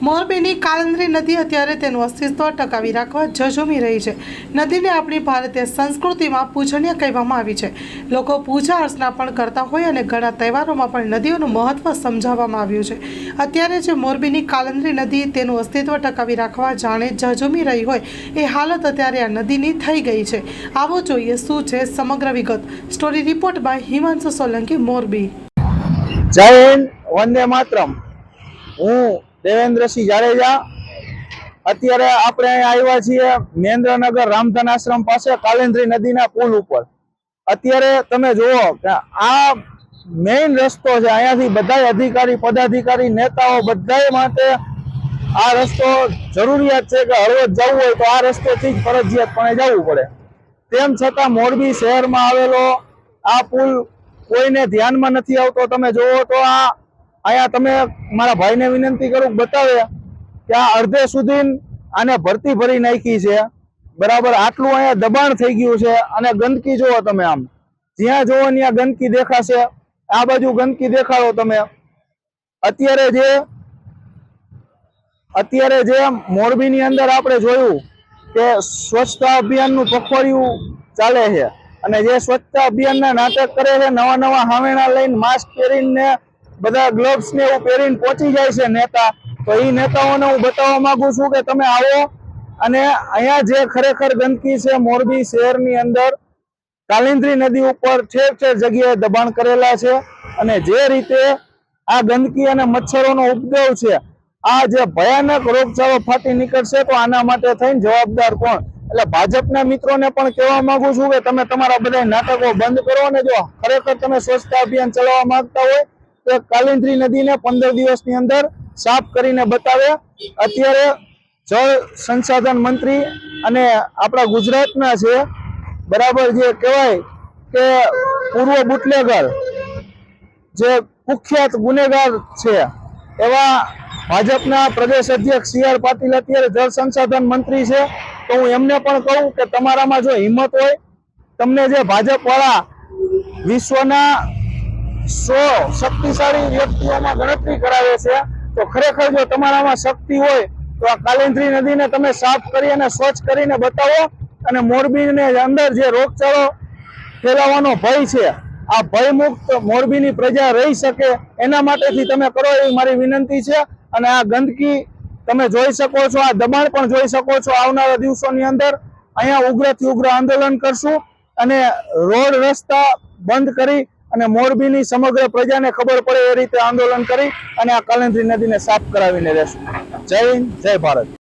મોરબીની કાલંદરી નદી અત્યારે તેનું અસ્તિત્વ ટકાવી રાખવા ઝઝૂમી રહી છે. નદીને આપણી ભારતીય સંસ્કૃતિમાં પૂજનીય કહેવામાં આવી છે. લોકો પૂજા અર્ચના પણ કરતા હોય અને ઘણા તહેવારોમાં પણ નદીઓનું મહત્ત્વ સમજાવવામાં આવ્યું છે. અત્યારે જે મોરબીની કાલંદરી નદી તેનું અસ્તિત્વ ટકાવી રાખવા જાણે ઝઝૂમી રહી હોય, એ હાલત અત્યારે આ નદીની થઈ ગઈ છે. આવો જોઈએ શું છે સમગ્ર વિગત. Story report by Himanshu Solanki, Morbi. જય હિન્દ, વંદે માતરમ. હું દેવેન્દ્રસિંહ જાડેજા. અત્યારે આપણે આવ્યા છીએ મહેન્દ્રનગર રામધન આશ્રમ પાસે કાલેન્દ્રી નદીના પુલ ઉપર. અત્યારે તમે જુઓ કે આ મેઇન રસ્તો છે. અહીંયાથી બધા અધિકારી, પદાધિકારી, નેતાઓ બધા માટે આ રસ્તો જરૂરિયાત છે કે હળવદ જવું હોય તો આ રસ્તેથી જ ફરજિયાતપણે જવું પડે. તેમ છતાં મોરબી શહેરમાં આવેલો આ પુલ કોઈને ધ્યાનમાં નથી આવતો. તમે જોવો તો આ અહીંયા તમે મારા ભાઈને વિનંતી કરું, બતાવે કે આ અડધે સુધી આને ભરતી ભરી નાખી છે. બરાબર, આટલું અહીંયા દબાણ થઈ ગયું છે અને ગંદકી જુઓ તમે આમ. જ્યાં જોવો ત્યાં ગંદકી દેખાશે. આ બાજુ ગંદકી દેખાડો તમે. અત્યારે જે અત્યારે જે મોરબીની અંદર આપણે જોયું કે સ્વચ્છતા અભિયાનનું પખવાડિયું ચાલે છે. અને જે સ્વચ્છતા અભિયાનના નાટક કરે છે, નવા નવા હાવેણા લઈને માસ્ક પહેરીને બધા ગ્લોવ્સ ને એવું પહેરીને પહોંચી જાય છે નેતા. તો એ નેતાઓને હું બતાવવા માંગુ છું કે તમે આવો અને અહીંયા જે ખરેખર ગંદકી છે, મોરબી શહેરની અંદર, કાલિંદ્રી નદી ઉપર ઠેર ઠેર જગ્યાએ દબાણ કરેલા છે અને જે રીતે આ ગંદકી અને મચ્છરોનો ઉપદ્રવ છે, આ જે ભયાનક રોગચાળો ફાટી નીકળશે તો આના માટે થઈને જવાબદાર કોણ? એટલે ભાજપના મિત્રોને પણ કહેવા માંગુ છું કે તમે તમારા બધા નાટકો બંધ કરો અને જો ખરેખર તમે સ્વચ્છતા અભિયાન ચલાવવા માંગતા હોય તો કાલિંદ્રી નદીને પંદર દિવસની અંદર સાફ કરીને બતાવે અત્યારે જળ સંસાધન મંત્રી અને આપણા ગુજરાતના છે, બરાબર જે કહેવાય કે પૂર્વ બુટલેગર જે કુખ્યાત ગુનેગાર છે, એવા ભાજપના પ્રદેશ અધ્યક્ષ સી આર પાટીલ અત્યારે જળ સંસાધન મંત્રી છે. તો હું એમને પણ કહું કે તમારામાં જો હિંમત હોય, તમને જે ભાજપવાળા વિશ્વના સો શક્તિશાળી વ્યક્તિઓમાં ગણતરી કરાવે છે, તો ખરેખર જો તમારામાં શક્તિ હોય, તો આ કાલેન્દ્રી નદીને તમે સાફ કરી અને સ્વચ્છ કરીને બતાવો. અને મોરબીને અંદર જે રોગચાળો ફેલાવાનો ભય છે, આ ભયમુક્ત મોરબીની પ્રજા રહી શકે એના માટેથી તમે કરો એવી મારી વિનંતી છે. અને આ ગંદકી તમે જોઈ શકો છો, આ દબાણ પણ જોઈ શકો છો આવનારા દિવસોની અંદર. અહીંયા ઉગ્રથી ઉગ્ર આંદોલન કરશું અને રોડ રસ્તા બંધ કરી અને મોરબીની સમગ્ર પ્રજાને ખબર પડે એ રીતે આંદોલન કરી અને આ કાલેન્દ્રી નદીને સાફ કરાવીને રહેશું. જય હિન્દ, જય ભારત.